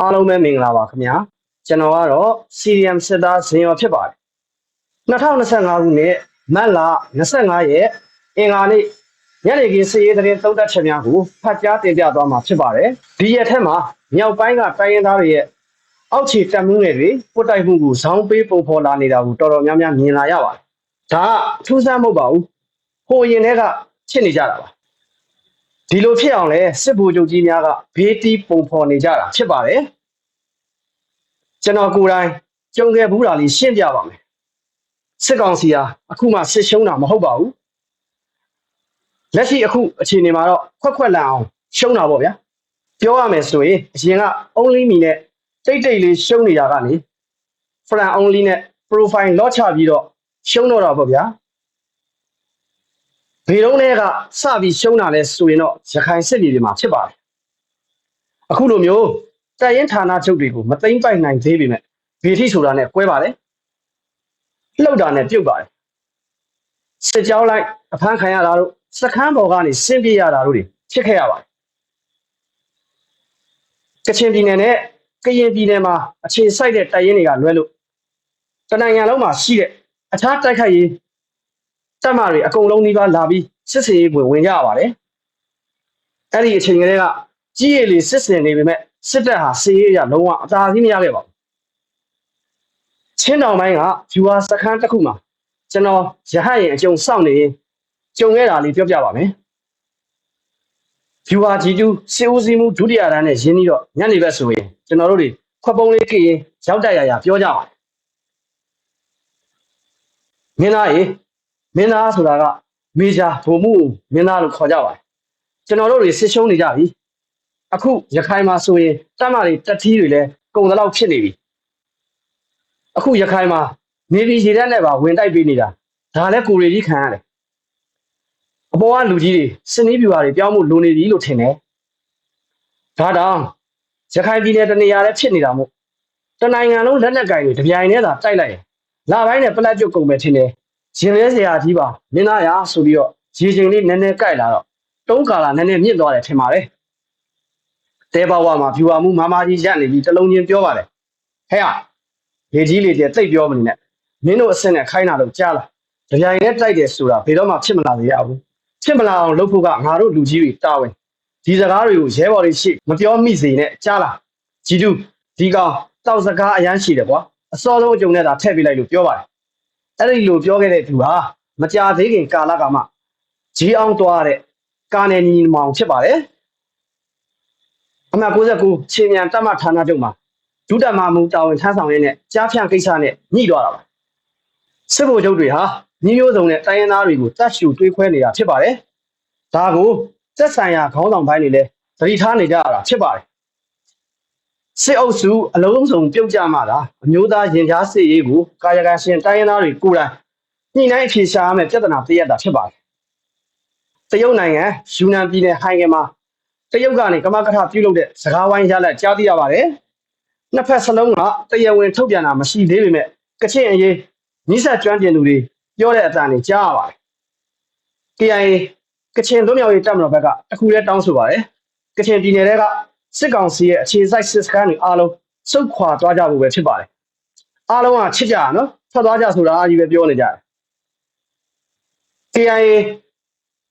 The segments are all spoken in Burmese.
အားလုံးပဲမင်္ဂလာပါခင်ဗျာကျွန်တော်ကတော့ CDM စစ်သားဇင်ရောဖြစ်ပါတယ်2025ခုနှစ်မတ်လ25ရက်အင်္ဂါနေ့ညနေခင်းစည်ရေးသတင်းသုံးသပ်ချက်များကိုဖတ်ကြားတင်ပြသွားမှာဖြစ်ပါတယ်ဒီရက်ထက်မှာမြောက်ပိုင်းကတိုင်းရင်းသားတွေရဲ့အောက်ခြေတက်မှုငယ်တွေပုတ်တိုက်မှုကိုဇောင်းပေးပုံဖော်လာနေတာကိုတော်တော်များများမြင်လာရပါတယ်ဒါကအထူးဆန်းမဟုတ်ပါဘူးဟိုရင်တွေကဖြစ်နေကြတာပါ ဒီလိုဖြစ်အောင်လဲစစ်ဗိုလ်ချုပ်ကြီးများကဘေးတီးပုံဖော်နေကြတာဖြစ်ပါတယ်ကျွန်တော်ကိုယ်တိုင်ကြုံခဲ့ဘူးတာလေးရှင်းပြပါမယ်စစ်ကောင်စီဟာအခုမှစစ်ရှုံးတာမဟုတ်ပါဘူးလက်ရှိအခုအခြေအနေမှာတော့ခွက်ခွက်လန်အောင်ရှုံးတာပေါ့ဗျာပြောရမယ်ဆိုရင်အရင်က only me နဲ့တိတ်တိတ်လေးရှုံးနေတာကနေ friend only နဲ့ profile လော့ချပြီးတော့ရှုံးတော့တာပေါ့ဗျာ ဘေတုံးတွေကစပြီးရှုံးတာလဲဆိုရင်တော့ရခိုင်စစ်ပြည်တွေမှာဖြစ်ပါတယ်အခုလိုမျိုးတပ်ရင်ဌာနချုပ်တွေကိုမသိမ့်ပိုက်နိုင်သေးပေမဲ့ဘေထိဆိုတာနဲ့ကွဲပါတယ်လှုပ်တာနဲ့ပြုတ်ပါတယ်စစ်ကြောင်းလိုက်အဖမ်းခံရတာတို့စခန်းပေါ်ကနေဆင်းပြေးရတာတို့တွေဖြစ်ခဲ့ရပါတယ်ကချင်ပြည်နယ်နဲ့ကရင်ပြည်နယ်မှာအခြေစိုက်တဲ့တပ်ရင်းတွေကလွဲလို့တနိုင်ငံလုံးမှာရှိတဲ့အခြားတိုက်ခိုက်ရေး တပ်မတွေအကုန်လုံးနှီးပါလာပြီးစစ်စင်ရေးဝင်ဝင်ကြရပါတယ်အဲ့ဒီအချိန်ကလေးကကြီးရည်လေးစစ်စင်နေပေမဲ့စစ်တပ်ဟာစီးရေးရလုံးဝအသာစီးမရခဲ့ပါဘူးချင်းတောင်ပိုင်းကဂျူဟာစခန်းတစ်ခုမှာကျွန်တော်ရဟတ်ရင်အကျုံစောင့်နေရင်ကြုံခဲ့တာလေးပြောပြပါမယ်ဂျူဟာဂျီတူစေဦးစီမှုဒုတိယတန်းနဲ့ရင်းပြီးတော့ညနေဘက်ဆိုရင်ကျွန်တော်တို့တွေခွက်ပုံးလေးကြည့်ရင်ရောက်တက်ရရပြောကြပါမင်းသားရေ မင်းသားဆိုတာကမေဂျာဘုံမှုမင်းသားလို့ခေါ်ကြပါတယ်ကျွန်တော်တို့တွေစစ်ရှုံးနေကြပြီအခုရခိုင်မှာဆိုရင်တပ်မတွေတက်ထီးတွေလည်းကုန်သလောက်ဖြစ်နေပြီအခုရခိုင်မှာနေပြည်ရေတက်နဲ့ပါဝင်တိုက်ပေးနေတာဒါလည်းကိုရီကြီးခံရတယ်အပေါ်ကလူကြီးတွေစနေပြူဟာတွေပြောင်းဖို့လိုနေပြီလို့ထင်တယ်ဒါတောင်ရခိုင်ပြည်နယ်တနေရာလည်းဖြစ်နေတာမို့တနိုင်ငံလုံးလက်နက်ကင်တွေတပြိုင်တည်းသာတိုက်လိုက်ရင်လာပိုင်းနဲ့ပလက်ပြုတ်ကုန်မယ်ထင်တယ် ရင်လဲစရာကြီးပါမင်းသားရဆိုပြီးတော့ရေချိန်လေးနည်းနည်းကြိုက်လာတော့တုံးကာလာနည်းနည်းမြင့်သွားတယ်ထင်ပါတယ်တဲဘဝမှာဖြူဟာမှုမမကြီးရက်နေပြီးတလုံးချင်းပြောပါတယ်ဟဲ့ဟာလေကြီးလေကျတိတ်ပြောမနေနဲ့မင်းတို့အစ်စ်နဲ့ခိုင်းတာတော့ကြားလားကြပြိုင်နဲ့တိုက်တယ်ဆိုတာဘယ်တော့မှဖြစ်မလာသေးရဘူးဖြစ်မလာအောင်လုပ်ဖို့ကငါတို့လူကြီးတွေတာဝန်ဒီစကားတွေကိုရဲဘော်တွေရှိမပြောမိစေနဲ့ကြားလားဂျီတူဒီကောင်တောက်စကားအရန်ရှိတယ်ကွာအစောဆုံးအကြုံနဲ့သာထည့်ပေးလိုက်လို့ပြောပါတယ် အဲ့ဒီလိုပြောခဲ့တဲ့သူဟာမကြသေးခင်ကာလကမှဂျီအောင်သွားတဲ့ကာနယ်ညီမောင်ဖြစ်ပါတယ်အမှတ်69ချင်းမြန်တပ်မဌာနချုပ်မှာဒုတက်မမှုတာဝန်ထမ်းဆောင်ရင်းနဲ့ကြားဖြန့်ကိစ္စနဲ့ညှိသွားတာပါစစ်ဗိုလ်ချုပ်တွေဟာညီမျိုးစုံနဲ့တိုင်းရင်းသားတွေကိုတတ်ရှူတွေးခွဲနေတာဖြစ်ပါတယ်ဒါကိုသက်ဆိုင်ရာခေါင်းဆောင်ပိုင်းတွေလည်းသတိထားနေကြရတာဖြစ်ပါတယ် စစ်အုပ်စုအလုံးစုံပြုတ်ကြမှသာအမျိုးသားရင်ကြားစစ်ရေးကိုကာယကံရှင်တိုင်းရင်းသားတွေကိုယ်တိုင်ညှိနှိုင်းအဖြေရှာရမယ့်ပြဿနာတရက်တာဖြစ်ပါတယ်တရုတ်နိုင်ငံယူနန်ပြည်နယ်ဟိုင်ဂင်မှာတရုတ်ကနေကမကထပြုလုပ်တဲ့စကားဝိုင်းရလက်ကြားသိရပါတယ်။နှစ်ဖက်စလုံးကတရားဝင်ထုတ်ပြန်တာမရှိသေးပေမဲ့ကချင်အရေးနိစ္စကျွမ်းကျင်သူတွေပြောတဲ့အတန်တွေကြားရပါတယ်။ KIA ကချင်လွတ်မြောက်ရေးတပ်မတော်ဘက်ကတခုလည်းတောင်းဆိုပါတယ်။ကချင်ပြည်နယ်က စစ်ကောင်စီရဲ့အခြေစိုက်စစ်စခန်းတွေအားလုံးစုခွာသွားကြဖို့ပဲဖြစ်ပါတယ်။အားလုံးကချစ်ကြရနော်။ထွက်သွားကြဆိုတာအကြီးပဲပြောနေကြတယ်။ KIA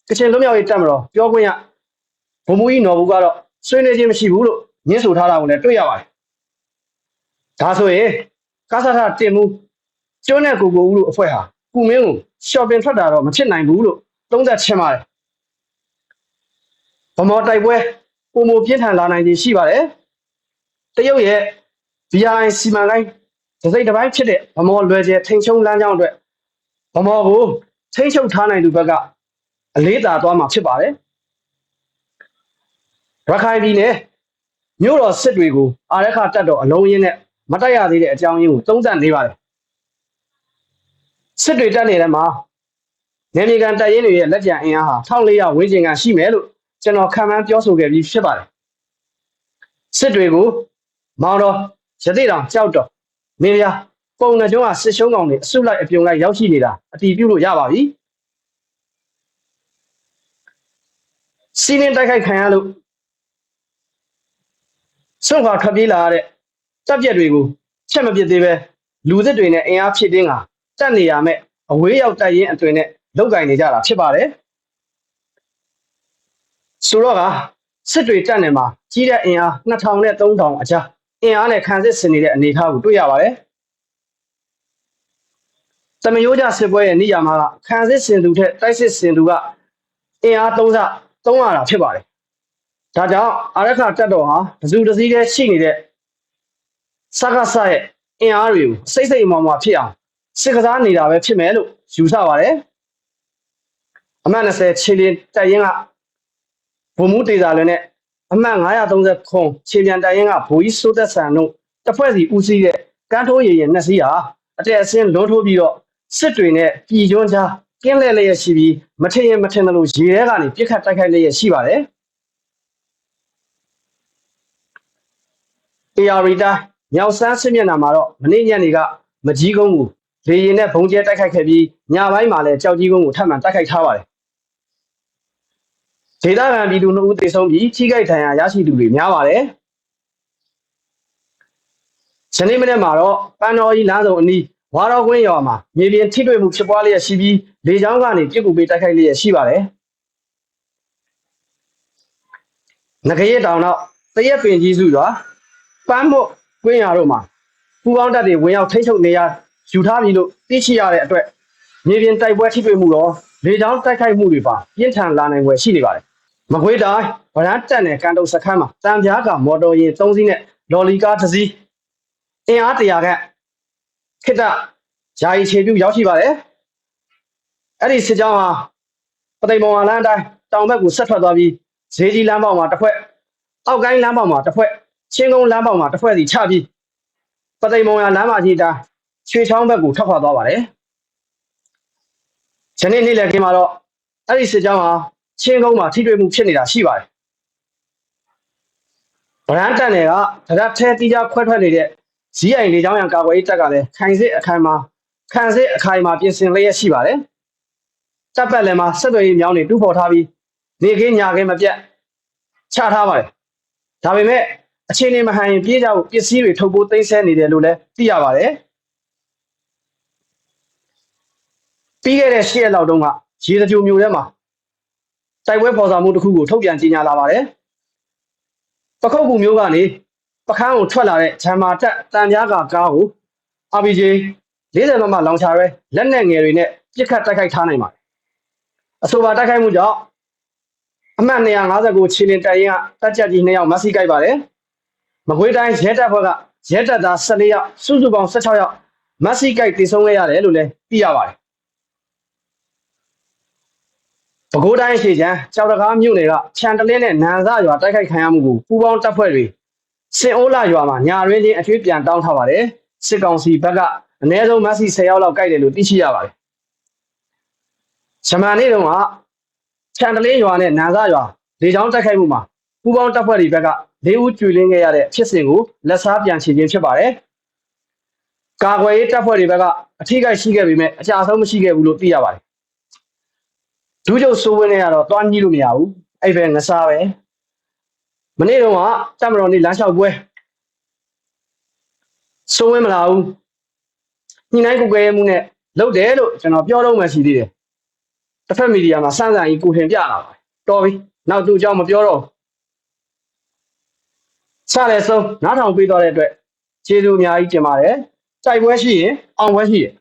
ကချင်လွတ်မြောက်ရေးတပ်မတော်ပြောခွင့်ရဘုံမူကြီးနော်ဘူးကတော့ဆွေးနွေးခြင်းမရှိဘူးလို့ညှင်းဆိုထားတာကိုလည်းတွေ့ရပါတယ်။ဒါဆိုရင်ကဆထတင်မှုကျွန်းနဲ့ကိုကိုဦးလို့အဖွဲ့ဟာကုမင်းကိုရှော့ပင်ထွက်တာတော့မဖြစ်နိုင်ဘူးလို့သုံးသပ်ချင်ပါတယ်။ဗမော်တိုက်ပွဲ ပုံမပြင်းထန်လာနိုင်ခြင်းရှိပါတယ်။တရုတ်ရဲ့ VI စီမံကိန်းဒစိမ့်တစ်ပိုင်းဖြစ်တဲ့ဗမော်လွယ်ကျဲထိန်ချုံလမ်းကြောင်းအတွက်ဗမော်ကိုထိန်ချုပ်ထားနိုင်သူဘက်ကအလေးသာသွားမှာဖြစ်ပါတယ်။ရခိုင်ပြည်နယ်မြို့တော်စစ်တွေကိုအာရခတက်တော်အလုံးရင်းနဲ့မတက်ရသေးတဲ့အကြောင်းရင်းကိုသုံးသပ်နေပါတယ်စစ်တွေတက်နေတဲ့မှာနေမြေကန်တပ်ရင်းတွေရဲ့လက်ကျန်အင်အားဟာ1400ဝန်းကျင်ကရှိမယ်လို့ ကျွန်တော်ခံမှန်းပြောဆိုခဲ့ပြီးဖြစ်ပါတယ်စစ်တွေကိုမောင်တော်ရသေးတောင်ကြောက်တော်မင်းပြားပုံနှကျွန်းကစစ်ရှုံးကောင်တွေအစုလိုက်အပြုံလိုက်ရောက်ရှိနေတာအတီးပြုလို့ရပါပြီစီးနင်းတိုက်ခိုက်ခံရလို့စွန့်ခွာထွက်ပြေးလာရတဲ့တပ်ပြက်တွေကိုချက်မပစ်သေးပဲလူသစ်တွေနဲ့အင်အားဖြည့်တင်းကတက်နေရမဲ့အဝေးရောက်တိုက်ရင်အတွင်နဲ့လောက်ကင်နေကြတာဖြစ်ပါတယ် ဆိုတော့ကစစ်တွေတက်နေမှာကြီးတဲ့အင်အား2000နဲ့3000အကြားအင်အားနဲ့ခံစစ်ဆင်နေတဲ့အနေအထားကိုတွေ့ရပါတယ်သမယိုးကြစစ်ပွဲရဲ့နေရာမှာခံစစ်ဆင်သူထက်တိုက်စစ်ဆင်သူကအင်အား3ဆ300တာဖြစ်ပါတယ်ဒါကြောင့်အာရခတက်တော်ဟာဒဇူတစည်းတည်းရှိနေတဲ့စကားဆရဲ့အင်အားတွေကိုစိတ်စိတ်အမောင်မှာဖြစ်အောင်စစ်ကစားနေတာပဲဖြစ်မယ်လို့ယူဆပါတယ်အမှတ်20ခြေလင်းတက်ရင်က ဘုံမှုတေသာလွင်နဲ့အမှတ်930ခွန်ခြေပြန်တက်ရင်ကဘိုးကြီးစိုးသက်ဆန်တို့တစ်ဖွဲ့စီဦးစီးတဲ့ကန်းထိုးရည်ရင်နှစ်စီးဟာအတက်အဆင်းလွန်ထိုးပြီးတော့စစ်တွေနဲ့ပြည်ကျွန်းကြားကင်းလဲလျက်ရှိပြီးမထင်ရင်မထင်တယ်လို့ရေထဲကနေပြစ်ခတ်တိုက်ခိုက်လျက်ရှိပါတယ် AR တိုင်းမြောက်စမ်းစစ်မျက်နှာမှာတော့မနေ့ညနေကမကြီးကုန်းကိုလေရင်နဲ့ဘုံကျဲတိုက်ခိုက်ခဲ့ပြီးညပိုင်းမှာလည်းကြောက်ကြီးကုန်းကိုထပ်မံတိုက်ခိုက်ထားပါတယ် ဒေသခံပြည်သူနှစ်ဦးသေဆုံးပြီးထိခိုက်ဒဏ်ရာရရှိသူတွေများပါတယ်။ယနေ့မနေ့မှာတော့ပန်းတော်ကြီးလမ်းစုံအနီးဝါတော်ကွင်းရွာမှာမြေပြင်ထိတွေ့မှုဖြစ်ပွားလျက်ရှိပြီးလေကြောင်းကနေပြစ်ကူပေးတိုက်ခိုက်လျက်ရှိပါတယ်။ငကရက်တောင်တော့တရက်ပင်ကြီးစုရွာပန်းမို့ကွင်းရွာတို့မှာပူပေါင်းတပ်တွေဝင်ရောက်ထိန်းချုပ်နေရယူထားပြီလို့သိရှိရတဲ့အတွက်မြေပြင်တိုက်ပွဲထိတွေ့မှုတော့လေကြောင်းတိုက်ခိုက်မှုတွေပါပြင်းထန်လာနိုင်ွယ်ရှိနေပါတယ်။ မကွေးတိုင်းဗရန်တက်နယ်ကန်တုတ်စခန်းမှာတံပြားကမော်တော်ယာဉ်၃စီးနဲ့လော်လီကားတစ်စီးအင်အားတရာခန့်ခိတ္တယာယီခြေပြုရောက်ရှိပါတယ်။အဲ့ဒီစစ်ကြောင်းဟာပသိမ်မောင်လမ်းအတိုင်းတောင်ဘက်ကိုဆက်ထွက်သွားပြီးဈေးကြီးလမ်းပေါက်မှာတစ်ဖွဲ့အောက်ကိုင်းလမ်းပေါက်မှာတစ်ဖွဲ့ချင်းကုန်းလမ်းပေါက်မှာတစ်ဖွဲ့စီချပြီးပသိမ်မောင်လမ်းမကြီးတိုင်းရွှေချောင်းဘက်ကိုထွက်ခွာသွားပါတယ်။ယနေ့နေ့လည်ခင်းမှာတော့အဲ့ဒီစစ်ကြောင်းဟာ ချင်းကုန်းမှာထိတွေ့မှုဖြစ်နေတာရှိပါတယ်။ဗရန်တန်တွေကဒရက်ထဲတီးကြခွဲထွက်နေတဲ့ဇီးအိမ်လေးချောင်းရံကာကွယ်ရေးတပ်ကလည်းခိုင်စစ်အခိုင်မှာခံစစ်အခိုင်မှာပြင်ဆင်လျက်ရှိပါတယ်။တပ်ပတ်လည်းမှာဆက်သွယ်ရေးမြောင်းတွေတူးဖော်ထားပြီးနေခင်းညာခင်းမပြတ်ချထားပါတယ်။ဒါပေမဲ့အခြေအနေမဟန်ရင်ပြေးကြဖို့ပစ္စည်းတွေထုတ်ပိုးသိမ်းဆည်းနေတယ်လို့လည်းသိရပါတယ်။ပြီးခဲ့တဲ့၈ရက်လောက်တုန်းကရေစကြိုမျိုးထဲမှာ တိုက်ပွဲပေါ်ဆောင်မှုတစ်ခုကိုထုတ်ပြန်ကြေညာလာပါတယ်။ပခုတ်ကူမျိုးကနေပခန်းကိုထွက်လာတဲ့ဂျမ်မာတက်တန်ပြားကကားကို RPG 40မမလောင်ချရဲလက်နက်ငယ်တွေနဲ့ပြစ်ခတ်တိုက်ခိုက်ထားနိုင်ပါတယ်။အဆိုပါတိုက်ခိုက်မှုကြောင့်အမှတ်259ခြေလင်တိုက်ရင်ကတက်ကြကြီး2ယောက်မဆီကိုက်ပါတယ်။မကွေးတိုင်းရဲတပ်ဖွဲ့ကရဲတပ်သား14ယောက်စုစုပေါင်း16ယောက်မဆီကိုက်တည်ဆုံးခဲ့ရတယ်လို့လည်းသိရပါတယ်။ ပဲခူးတိုင်းအရှိချမ်းကြောက်တကားမြို့နယ်ကခြံတလင်းနဲ့နန်စရွာတိုက်ခိုက်ခံရမှုကိုပူးပေါင်းတပ်ဖွဲ့တွေစင်အိုးလာရွာမှာညာရင်းချင်းအထွေးပြန်တောင်းထားပါတယ်။စစ်ကောင်စီဘက်ကအနည်းဆုံးမဆီ10ယောက်လောက်ကိုက်တယ်လို့သိရှိရပါတယ်။ဂျမန်နေ့တုန်းကခြံတလင်းရွာနဲ့နန်စရွာလေကြောင်းတိုက်ခိုက်မှုမှာပူးပေါင်းတပ်ဖွဲ့တွေဘက်က၄ဦးကျွေလင်းခဲ့ရတဲ့ဖြစ်စဉ်ကိုလက်စားပြန်ချေခြင်းဖြစ်ပါတယ်။ကာကွယ်ရေးတပ်ဖွဲ့တွေဘက်ကအထိကိရှိခဲ့ပေမဲ့အကြအဆုံးမရှိခဲ့ဘူးလို့သိရပါတယ်။ ဒူးချုပ်စိုးဝင်းနဲ့ကတော့တွားညှိလို့မရဘူး။အဲ့ပဲငစားပဲ။မနေ့တုန်းကတပ်မတော်နေ့လမ်းလျှောက်ပွဲစိုးဝင်းမလာဘူး။ညှိနှိုင်းကုကဲမှုနဲ့လုပ်တယ်လို့ကျွန်တော်ပြောတော့မှရှိသေးတယ်။တစ်ဖက်မီဒီယာမှာစမ်းစမ်းကြီးကိုထင်ပြလာပါတယ်။တော်ပြီ။နောက်သူ့အကြောင်းမပြောတော့ဘူးစတဲ့ဆုံးနားထောင်ပေးသွားတဲ့အတွက်ကျေးဇူးအများကြီးတင်ပါတယ်။စိုက်ပွဲရှိရင်အောင်ပွဲရှိရင်